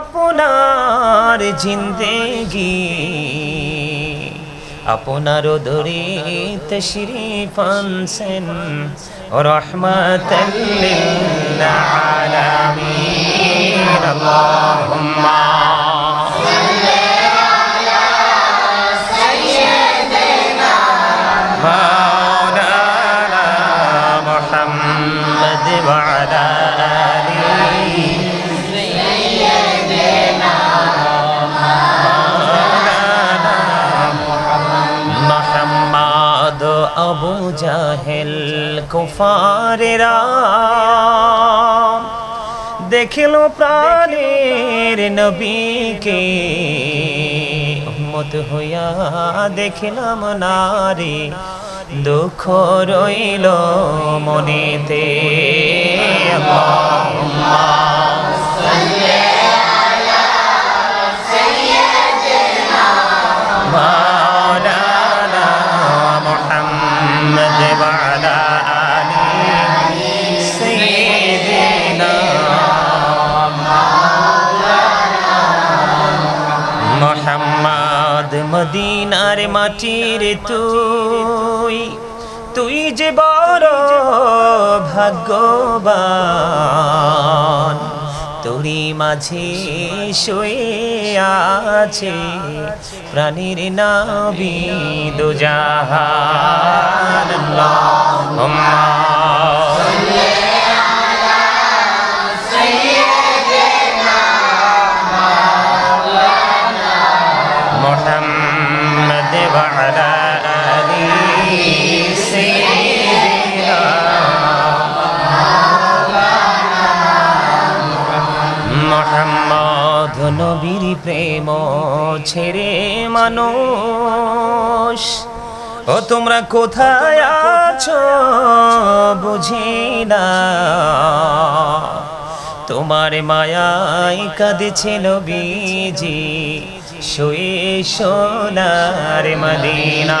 আপনার জিন্দেগি। আপনার দরি তশরিফ আনছেন রহমত আলামিন। আল্লাহুম্মা আবু জাহেল কুফারেরা। দেখিল প্রাণের নবীকে। উম্মত হইয়া দেখিলাম নারী দুঃখ রইল মনেতে। আল্লাহুম্মা। মদিনার মাটির তুই তুই যে বড় ভাগ্যবান তোরি মাঝে শুয়ে আছে প্রাণীর নাবি দুজাহান। আল্লাহুম্মা প্রেম ছেড়ে মানুষ। ও, তোমরা কোথায় আছো বুঝি না। তোমার মায়ায় কাঁদেছে নবীজি, শুয়ে সোনার মদিনা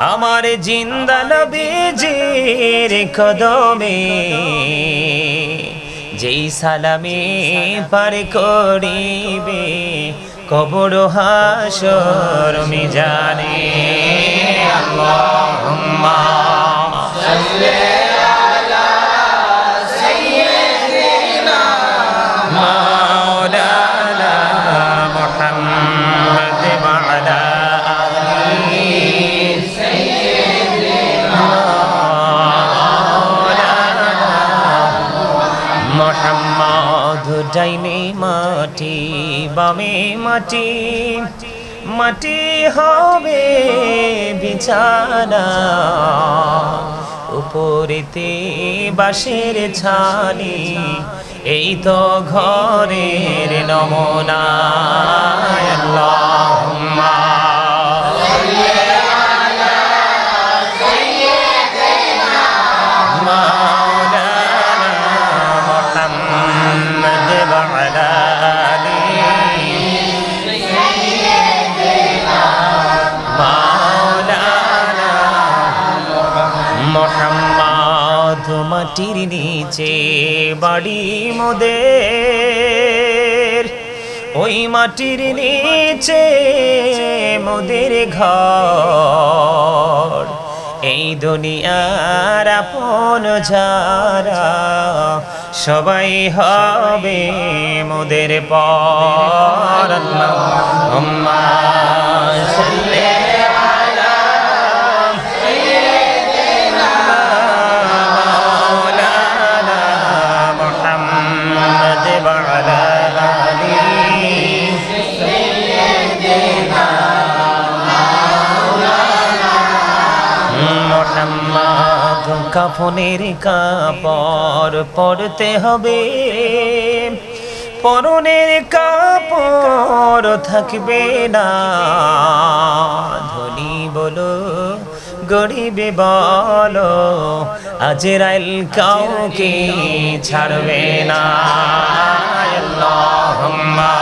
আমার জিন্দা নবীজির কদমে যেই সালামে পার করিবে কবর হাসর মিজানে। আল্লাহুম্মা সাল্লি মাটি মাটি হবে বিছানা। উপরিতে বাঁশের ছানি এই তো ঘরের নমনা। আল্লাহুম্মা। মাটির নিচে বাড়ি মোদের। ওই মাটির নিচে মোদের ঘর। এই দুনিয়ার আপন যারা, সবাই হবে মোদের পর। কাফনের কাপড় পরতে হবে। পরনের কাপড় থাকবে না। ধনী বলো, গরিবে বলো, আজরাইল কাউকে ছাড়বে না। আল্লাহুম্মা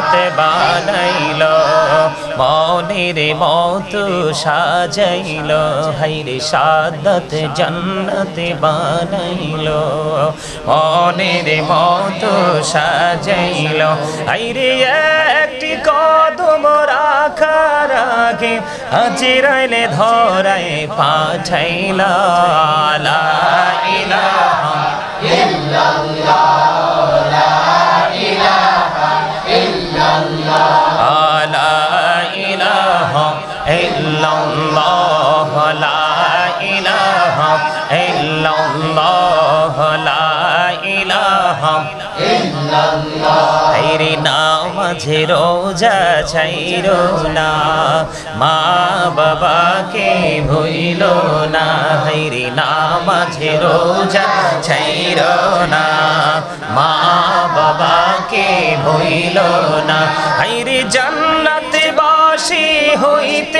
জান্নাত বানাইল, মনের মত সাজাইল, হাইরে সাদাত জান্নাত বানাইল, মনের মত সাজাইল, হাইরে একটি কদম রাখার আগে হাজিরাইলে ধরায় পাঠাইল ইলাহা لا ইল্লাল্লাহ রোজা ছাইরো না, মা বাবাকে ভুইল না রে নামাজে রোজা ছাইরো না, মা বাবাকে ভুইল না হাইরে জান্নাত বাসী হইতে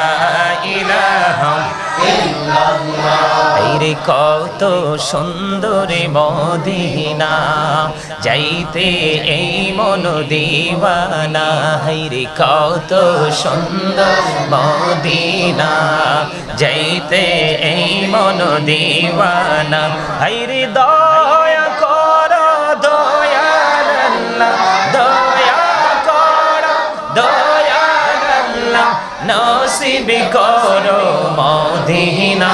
রে, কত সুন্দর মদিনা। যাইতে এই মন দিওয়ানা হাইরে কত সুন্দর মদিনা। যাইতে এই মন দিওয়ানা হাইরে দয়া কর দয়াল দয়া কর দয়াল নসিব করো মদিনা।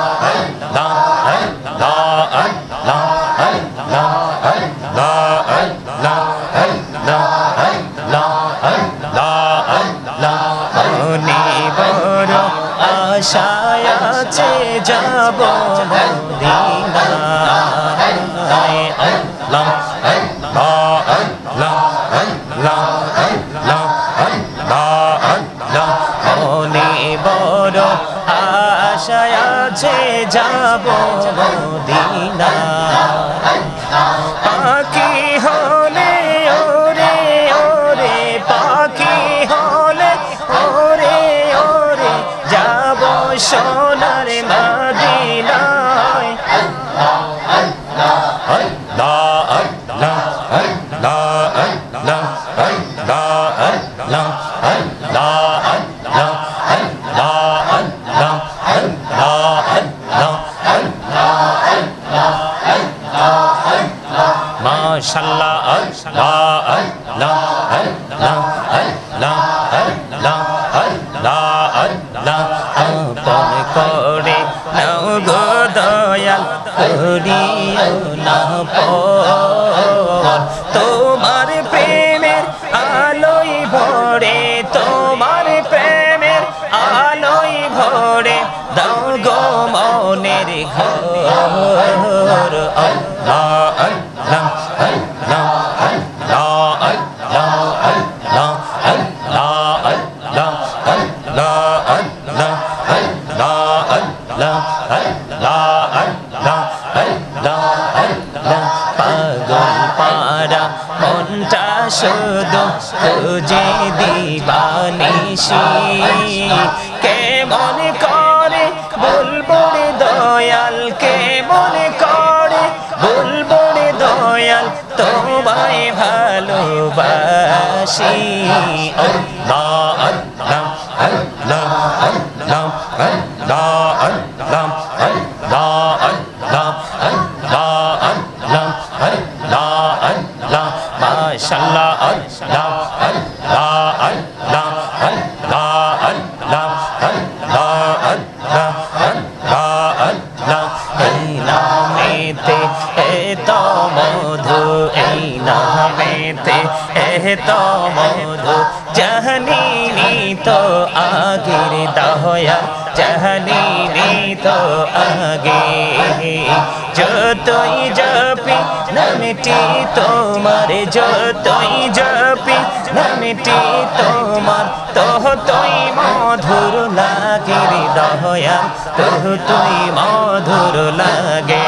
액션 করিও না পর। দিবানিসি কেমন করে? বলব রে দয়াল কেমন করে? বলব রে দয়াল। তোমায় ভালোবাসি। আল্লাহ আল্লাহ আল্লাহ আল্লাহ আল্লাহ। এত মধু, এই নামেতে এত মধু। জাহানিনি তো আগের দহয়া, জাহানিনি তো আগে। যতই জপি, নামটি তোমার, যতই জপি, নামটি তোমার। তোহ তুই মধুর লাগে দহয়া তোহ তুই মধুর লাগে।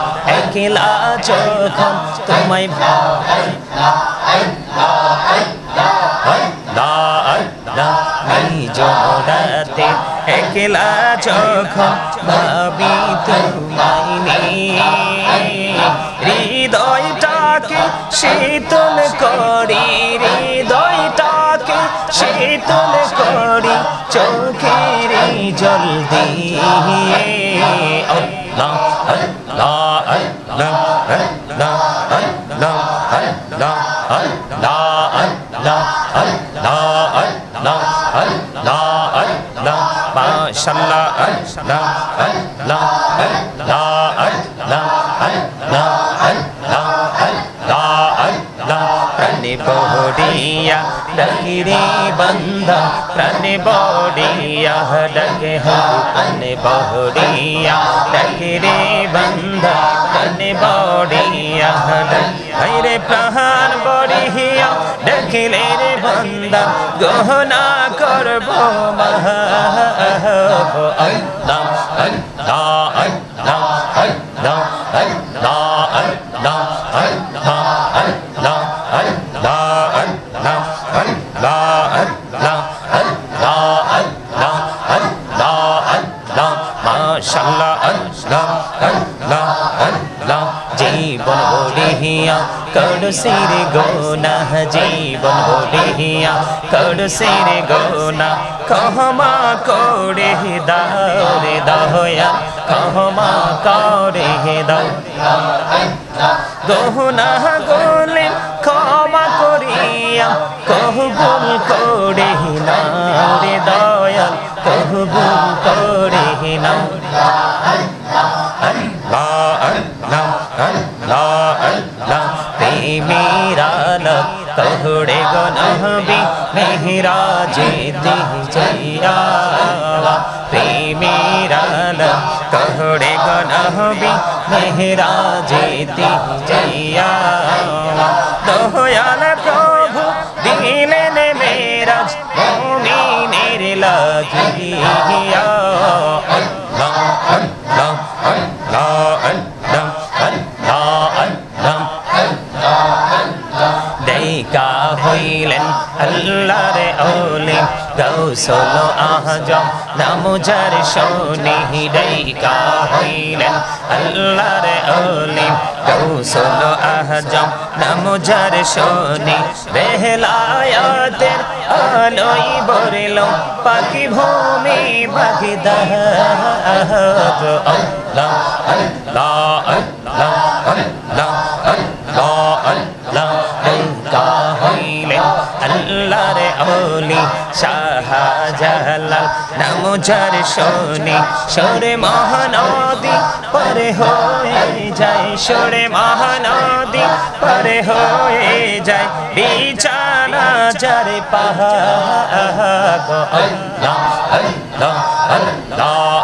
একলা যখন তোমায় জোড়াতে একলা যখন ভাবি তোমায় হৃদয়টাকে শীতল করি, হৃদয়টাকে শীতল করি, চোখের জল দিয়ে। মাশাল্লাহ বহরিয়া ডগিরে বন্দা প্রাণ বহরিয়া ডগে হন বহরিয়া ডগিরে বন্দা বড়িয়া রে প্রাণ বড়িয়া দেখিলে রে বন্দা গহনা করব মহা আল্লাহ আল্লাহ। করসির গোনা জীবন বলিয়া করসির গোনা ক্ষমা করে দাও রে দয়া ক্ষমা করে দাও গহনা গোলে ক্ষমা করিয়া কহবুল করে নাও রে দয়াল কহবুল করে নাও গো নবী মেহরাজে যাইয়া প্রেমেরা कहड़े गनह भी मेहरा जेती जैया दोहयाल प्रो গৌসল আহজম নামুজার শোনি দেখা হইলেন আল্লাহর ওলি গৌসল আহজম নামুজার শোনি বেহলায়াতের আলোই বরিল পাখি ভূমি পাখি দাহ আল্লাহ আল্লাহ আল্লাহ আল্লাহ আল্লাহ আল্লাহ দেখা হইলেন আল্লাহর ওলি নাম যার শোনি সরে মহানদী, পরে হয়ে যায়। সরে মহানদী, পরে হয়ে যায়। বিছানা যার আল্লাহ আল্লাহ আল্লাহ আল্লাহ।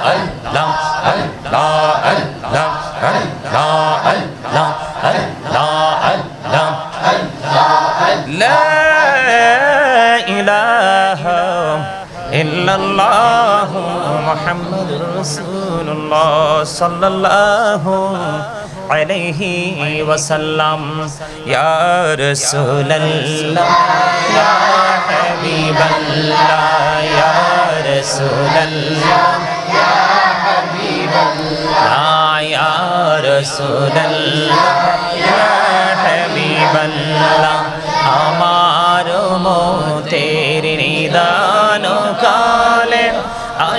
محمد رسول الله صلى الله عليه وسلم يا رسول الله يا حبيب الله يا رسول الله يا حبيب الله يا رسول الله يا حبيب الله আমার মতের নিদান কালে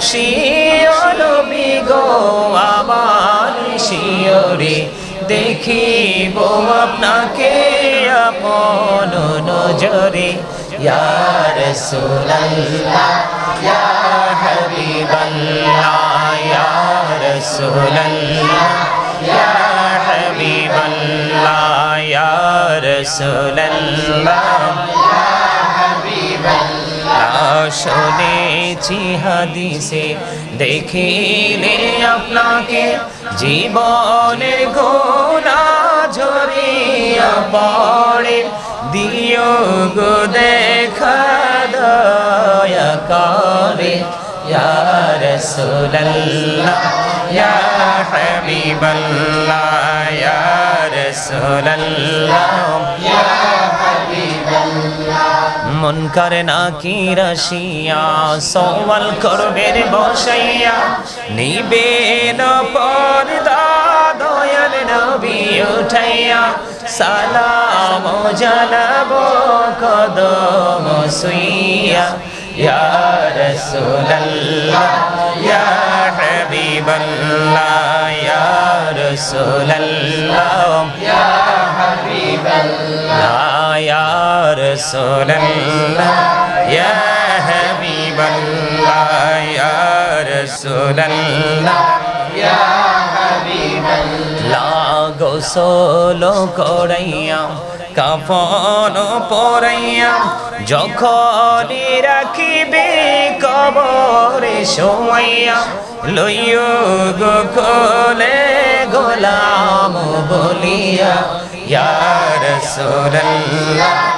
শিও নবী গো আবার শিওরে দেখিব আপনাকে আপন নজরে। ইয়ার সুলাল্লাহ ইয়া হাবিবাল্লাহ ইয়ার সুলাল্লাহ ইয়া হাবিবাল্লাহ ইয়ার সুলাল্লাহ শুনেছি হাদিসে, দেখিলে আপনাকে জীবনের গোনা ঝরিয়া পড়ে। দিও গো দেখা দয়া করে। ইয়া রাসূলুল্লাহ, ইয়া হাবিবাল্লাহ, ইয়া রাসূলুল্লাহ। ইয়া মন করে না কি রাশিয়া? সওয়াল করবে রে বসাইয়া নিবে না পর্দা দয়াল নবী উঠাইয়া। সালাম জানাব কদম সুইয়া। ইয়া রাসূলুল্লাহ, ইয়া হাবিবাল্লাহ, ইয়া রাসূলুল্লাহ, ইয়া হাবিবাল্লাহ, ইয়া رسول اللہ یا حبیب اللہ یا رسول اللہ یا حبیب اللہ لاغو سولو کوڑیاں কাফন পরাইয়া যখনই রাখিবে কবরে সোয়াইয়া লইয় গো খোলে গোলাম বলিয়া ইয়ার সোল্লা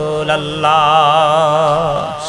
রসুল আল্লাহ সকল